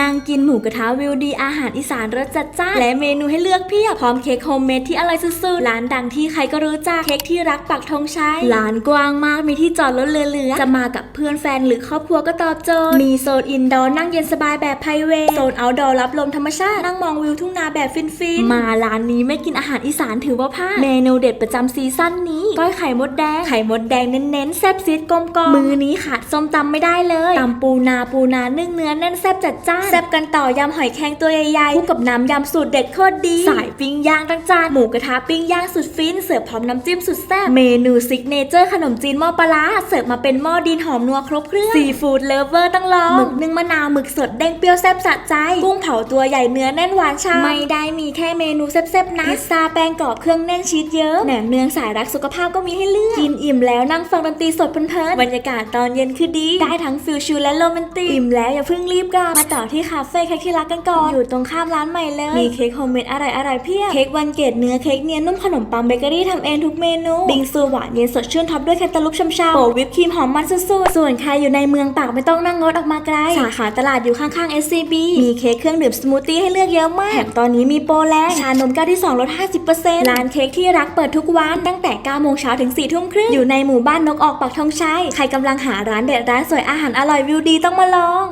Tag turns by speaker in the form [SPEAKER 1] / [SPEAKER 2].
[SPEAKER 1] นางกินหมูกระทะวิวดีอาหารอีสานรสจัดจ้านและเมนูให้เลือกเพียบ พร้อมเค้กโฮมเมดที่อร่อยสุดๆ ร้านดังที่ใครก็รู้จัก เค้กที่รักปักธงชัยร้านกว้างมากมีที่จอดรถเหลือ ๆ จะมากับเพื่อนแฟนหรือครอบครัวก็ตอบโจทย์ มีโซนอินดอร์นั่งเย็นสบายแบบไพรเวทโซนเอาท์ดอร์รับลมธรรมชาติ นั่งมองวิวทุ่งนาแบบฟินๆ มาร้านนี้ไม่กินอาหารอีสานถือว่าพลาดเมนูเด็ดประจำซีซั่นนี้ก้อยไข่มดแดงไข่มดแดงเน้นๆแซ่บซีดกลมกลมมือนี้ขาดส้มตำไม่ได้เลยตำปูนาปูนานึ่งเนื้อแน่นแซ่บจัดจ้านแซ่บกันต่อยำหอยแครงตัวใหญ่ๆคู่กับน้ำยำสูตรเด็ดโคตรดี สายปิ้งย่างตั้งจานหมูกระทะปิ้งย่างสุดฟิน เสิร์ฟพร้อมน้ำจิ้มสุดแซ่บเมนูซิกเนเจอร์ขนมจีนหม้อปลาร้าเสิร์ฟมาเป็นหม้อดินหอมนัวครบเครื่องซีฟู้ดเลฟเวอร์ต้องลองหมึกนึ่งมะนาวหมึกสดเด้งเปรี้ยวแซ่บสะใจ กุ้งเผาตัวใหญ่เนื้อแน่นหวานฉ่ำไม่ได้มีแค่เมนูแซ่บๆนะพิซซ่าแป้งกรอบเครื่องแน่นชีสเยอะแหนมเนืองสายรักสุขภาพก็มีให้เลือกกินอิ่มแล้วนั่งฟังดนตรีสดเพลินๆบรรยากาศตอนเย็นคือดี ได้ทั้งฟิลชูและโรแมนติกอิ่มแล้วอย่าเพิ่งรีบกลับมาต่อที่คาเฟ่เค้กที่รักกันก่อน อยู่ตรงข้ามร้านใหม่เลย มีเค้กโฮมเมดอร่อยๆเพียบ เค้กวันเกตเนื้อเค้กเนียนนุ่มขนมปังเบเกอรี่ทำเองทุกเมนู บิงซูหวานเย็นสดชื่นท็อปด้วยแคนตาลูปช่ำๆโปะวิปครีมหอมมันสุดๆ ส่วนใครอยู่ในเมืองปากไม่ต้องนั่งรถออกมาไกล สาขาตลาดอยู่ข้างๆ SCB มีเค้กเครื่องดื่มสมูทตี้ให้เลือกเยอะมาก แถมตอนนี้มีโปรแรงชานมแก้วที่2ลด50%ร้านเค้กที่รักเปิดทุกวันตั้งแต่9โมงเช้าถึง4ทุ่มครึ่งอยู่ในหมู่บ้านนกออกปักธงชัยใครกำลังหาร้านเด็ดร้านสวยอาหารอร่อยวิวดีต้องมาลอง